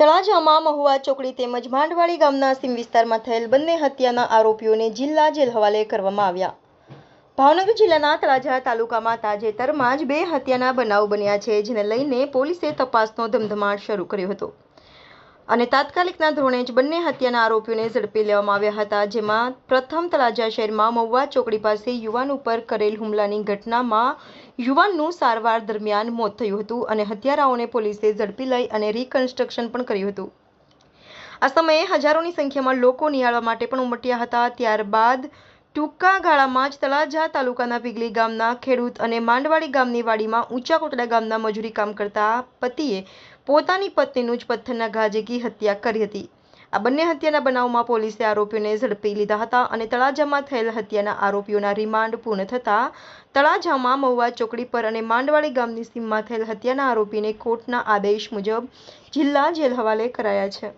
તળાજામાં મહુવા ચોકડી તેમજ માંડવાડી ગામના સીમ વિસ્તારમાં થયેલ બંને હત્યાના આરોપીઓને જિલ્લા જેલ હવાલે કરવામાં આવ્યા. ભાવનગર જિલ્લાના તળાજા તાલુકામાં તાજેતરમાં જ બે હત્યાના બનાવ બન્યા છે, જેને લઈને પોલીસે તપાસનો ધમધમાટ શરૂ કર્યો હતો. અને તાત્કાલિકના ધોરણે જ બંને હત્યાના આરોપીઓને ઝડપી લેવામાં આવ્યા હતા, જેમાં પ્રથમ તળાજા શહેરમાં મહુવા ચોકડી પાસે યુવાન ઉપર કરેલ હુમલાની ઘટનામાં યુવાનનું સારવાર દરમિયાન મોત થયું હતું અને હત્યારાઓને પોલીસે ઝડપી લઈ અને રિકન્સ્ટ્રક્શન પણ કર્યું હતું. આ સમયે હજારોની સંખ્યામાં લોકો નિહાળવા માટે પણ ઉમટ્યા હતા, ત્યારબાદ ટૂંકા ગાળામાં જ તળાજા તાલુકાના પીગલી ગામના ખેડૂત અને માંડવાડી ગામની વાડીમાં ઊંચા કોટડા ગામના મજૂરી કામ કરતા પતિએ પોતાની પત્નીનું જ પથ્થરના ઘા ઝીકી હત્યા કરી હતી. આ બંને હત્યાના બનાવમાં પોલીસે આરોપીઓને ઝડપી લીધા હતા અને તળાજામાં થયેલ હત્યાના આરોપીઓના રિમાન્ડ પૂર્ણ થતાં તળાજામાં મહુવા ચોકડી પર અને માંડવાડી ગામની સીમમાં થયેલ હત્યાના આરોપીને કોર્ટના આદેશ મુજબ જિલ્લા જેલ હવાલે કરાયા છે.